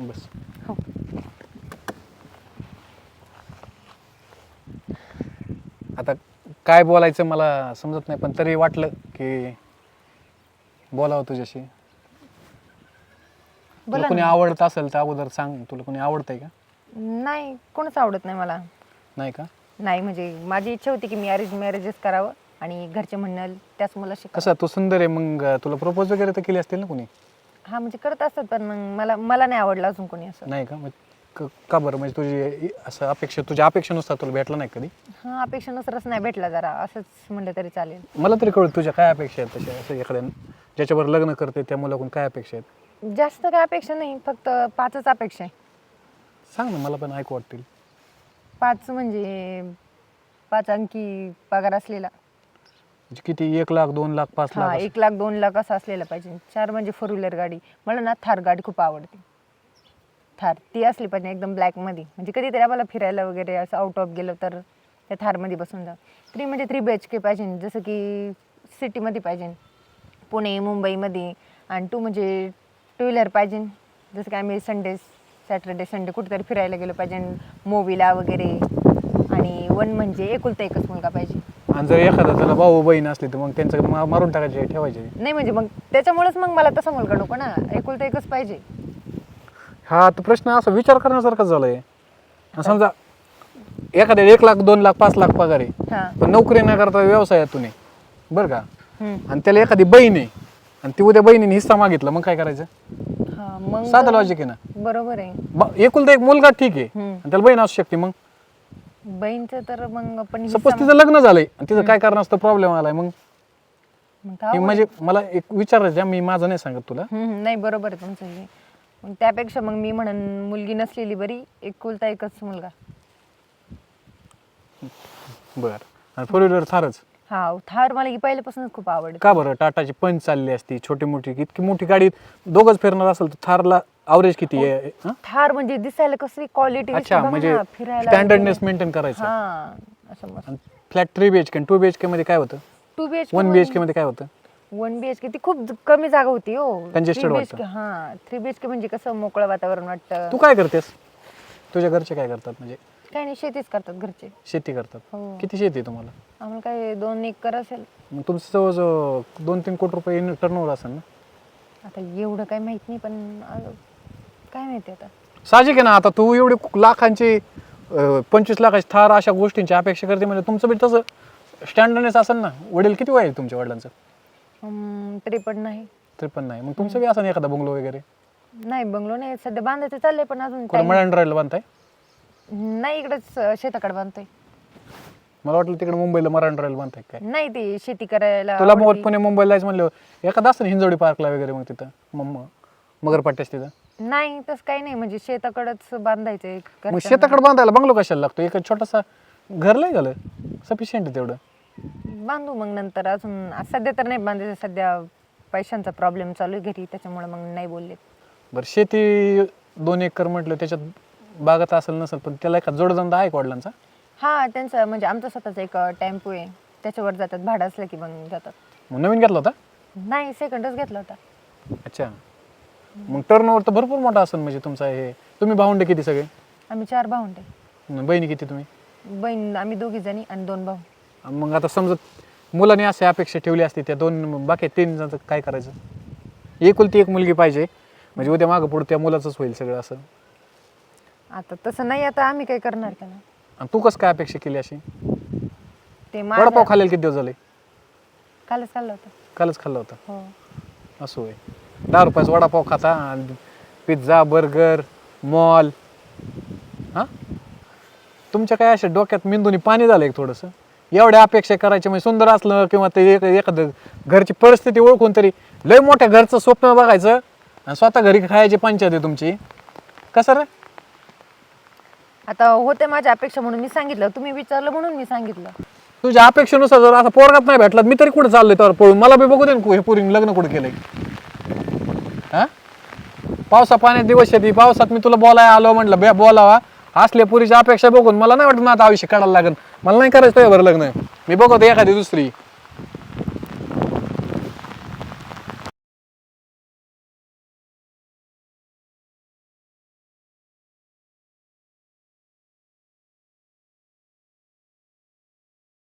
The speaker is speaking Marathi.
बस. हो. आता काय बोलायचं मला समजत नाही पण तरी वाटलं की बोलावं तुझ्याशी. तुला बोला कोणी ना. आवडत असेल तर अगोदर सांग तुला कोणी आवडतंय का? नाही कोणच आवडत नाही मला. नाही का? नाही म्हणजे माझी इच्छा होती की मी अरेंज मॅरेजच करावं आणि घरचे म्हणणं त्याच मुला शिकावं. कसं तू सुंदर आहे मग तुला प्रपोज वगैरे तर केली असतील ना कोणी? हा म्हणजे करत असतात पण मग मला मला नाही आवडलं अजून कोणी असं. नाही का? मग क- का बरं? म्हणजे तुझी असं अपेक्षा तुझ्या अपेक्षेनुसार तुला भेटलं नाही कधी? हा अपेक्षेनुसारच नाही भेटला जरा असंच म्हणलं तरी चालेल. मला तरी कळत तुझ्या काय अपेक्षा आहेत तशा असं एखाद्या ज्याच्यावर लग्न करते त्या मुलाकडून काय अपेक्षा आहेत? जास्त काय अपेक्षा नाही फक्त पाचच अपेक्षा आहे. सांग ना मला पण ऐकू वाटतील. पाच म्हणजे पाच अंकी पगार असलेला. म्हणजे किती? एक लाख दोन लाख पाच लाख हा? एक लाख दोन लाख असं असलेलं पाहिजे. चार म्हणजे फोर व्हीलर गाडी. मला ना थार गाडी खूप आवडते. थार. ती असली पाहिजे एकदम ब्लॅकमध्ये म्हणजे कधीतरी आम्हाला फिरायला वगैरे असं आउट ऑफ गेलं तर त्या थारमध्ये बसून जा. थ्री म्हणजे थ्री बी एच के पाहिजे. जसं की सिटीमध्ये पाहिजे. पुणे मुंबईमध्ये. आणि टू म्हणजे टू व्हीलर पाहिजे. जसं की आम्ही संडे सॅटर्डे संडे कुठेतरी फिरायला गेलो पाहिजे. मूवीला वगैरे. आणि वन म्हणजे एकुलता एकच मुलगा पाहिजे. आणि जर एखादा त्याला भाऊ बहीण असली तर मग त्यांचं मा- मारून टाकायचे ठेवायचे. नाही म्हणजे मग त्याच्यामुळेच मग मला तसा मुलगा नको ना. एकुलता एकच पाहिजे. हा तर प्रश्न असा विचार करण्यासारखाच झालाय. आणि समजा एखाद्या एक लाख दोन लाख पाच लाख पगार आहे. हा. पण नोकरी न करता व्यवसायातून आहे. बरं का? हम्म. आणि त्याला एखादी बहीण आहे. आणि ती उद्या बहिणीने हिस्सा मागितला मग काय करायचं? हा मग साधं लॉजिक आहे ना. बरोबर आहे. ब- एकुलता एक मुलगा ठीक आहे. हम्म. आणि त्याला बहीण असू शकते मग? बहीणचं तर मग आपण सपोज तिचं लग्न झालंय आणि तिचं काय कारण असतं प्रॉब्लेम आलाय मग? मग हे म्हणजे मला एक विचारायचं आहे, मी माझं नाही सांगत तुला. हम्म, नाही बरोबर आहे तुमचं हे. मग त्यापेक्षा मग मी म्हणन मुलगी नसलेली बरी एकुलता एकच मुलगा. बरं. आणि फोर व्हीलर थारच. हा थार मला ही पहिल्यापासूनच खूप आवडते. का बरं? टाटाची पंच चालली असती छोटी मोठी इतकी मोठी गाडी दोघच फिरणार असेल तर थारला अवरेज किती आहे? हं? थार म्हणजे दिसायला कसली क्वालिटी अच्छा म्हणजे फिरायला स्टँडर्डनेस मेंटेन करायचं. हा असं मस्त. Flat three B H K two B H K मध्ये काय होतं? Two B H one B H K मध्ये काय होतं? वन बी एच के ती खूप ज- कमी जागा होती हो. Congested 3 वाटतं. BHK हा. थ्री बी एच के म्हणजे कसं मोकळं वातावरण वाटतं. तू काय करतेस? तुझ्या घरचे काय करतात म्हणजे? काही नाही शेतीच करतात घरचे. शेती करतात. हो. किती शेती आहे तुम्हाला? आम्हाला काय दोन एकर असेल. मग तुमचं जवळजवळ दोन तीन कोटी रुपये टर्नओव्हर असेल ना? आता एवढं काही माहीत नाही पण अं, काय माहिती आता? साहजिक आहे ना आता तू एवढी लाखांची अं, पंचवीस लाखाची थार अशा गोष्टींची अपेक्षा करते म्हणजे तुमचं बी तसं स्टँडर्डनेस असेल ना वडील किती वय आहे तुमच्या वडिलांचं? हम्म, तरी पण नाही. तरी पण नाही. मग तुमचं बी असं एखादा बंगलो वगैरे? नाही बंगलो नाही. सध्या बांधायचं चाललंय पण अजून कुठं time- बांधताय? नाही इकडेच अं, शेताकडे बांधतोय. मला वाटलं तिकडे मुंबईला मराठा राहिलं बांधताय काय? नाही ते शेती करायला तुला मग आवडती. पुणे मुंबईला जायचं म्हणलं एखादा असतं ना हिंजवडी पार्कला वगैरे मग तिथं मग मगरपट्ट्याच तिथं? नाही तसं काही नाही. म्हणजे शेताकडेच मग घरच्यांना. शेताकडे बांधायला बंगलो कशाला लागतो? एक छोटासा घर लय झालं. सफिशियंट आहे तेवढं. बांधू मग नंतर. अजून सध्या तर नाही बांधायचं. सध्या पैशांचा प्रॉब्लेम चालू आहे घरी. त्याच्यामुळे मग नाही बोलले. बरं शेती दोन एकर म्हटलं त्याच्यात बागत असेल नसेल पण त्याला एका जोडधंदा आहे का वडिलांचा? हा त्यांचं. म्हणजे आमचा स्वतःचा एक टेम्पो आहे. त्याच्यावर जातात. भाडं असलं की मग जातात. मग नवीन घेतला होता? नाही सेकंडच घेतला होता. अच्छा. मग टर्न ओव्हर तर भरपूर मोठा असेल म्हणजे तुमचा हे. तुम्ही भावंडे किती सगळे? आम्ही चार भावंडे. न बहिणी किती तुम्ही? बहीण आम्ही दोघी जणी आणि दोन भाऊ. मग आता समजत मुलाने अशी अपेक्षा ठेवली असती त्या दोन बाकी तीन जण काय करायचं? एकुलती एक मुलगी पाहिजे. म्हणजे उद्या मागं पुढे त्या मुलाचंच होईल सगळं असं. आता तसं नाही आता आम्ही काय करणार त्याला आणि तू कसं काय अपेक्षा केली अशी? ते वडापाव खाल्लेला किती दिवस झाले? कालच खाल्लं होतं. कालच खाल्ला होता? हो. असं होय. दहा रुपयाचा वडापाव खाता आणि पिझ्झा बर्गर मॉल हां? तुमच्या काय अशा डोक्यात मेंदूनी पाणी झालं एक थोडंसं? एवढ्या अपेक्षा करायच्या म्हणजे सुंदर असलं किंवा ते एक एखादं घरची परिस्थिती ओळखून तरी लय मोठ्या घरचं स्वप्न बघायचं आणि स्वतः घरी खायची पंचायत आहे तुमची. कसं रे? आता होते माझ्या अपेक्षा म्हणून मी सांगितलं. तुम्ही विचारलं म्हणून मी सांगितलं. तुझ्या अपेक्षेनुसार जर आता पोरगात नाही भेटला मी तरी कुठं चाललोय तर पळून? मला बी बघू दे ना हे पुरी लग्न कुठं केलंय. हा? पावसा पाण्यात दिवस शेती पावसात मी तुला बोलाय आलो म्हटलं बे बोलावा. असल्या पुरीच्या अपेक्षा बघून मला नाही वाटत माझं आयुष्य काढायला लागेल. मला नाही करायचं बरं लग्न. मी बघतो एखादी दुसरी.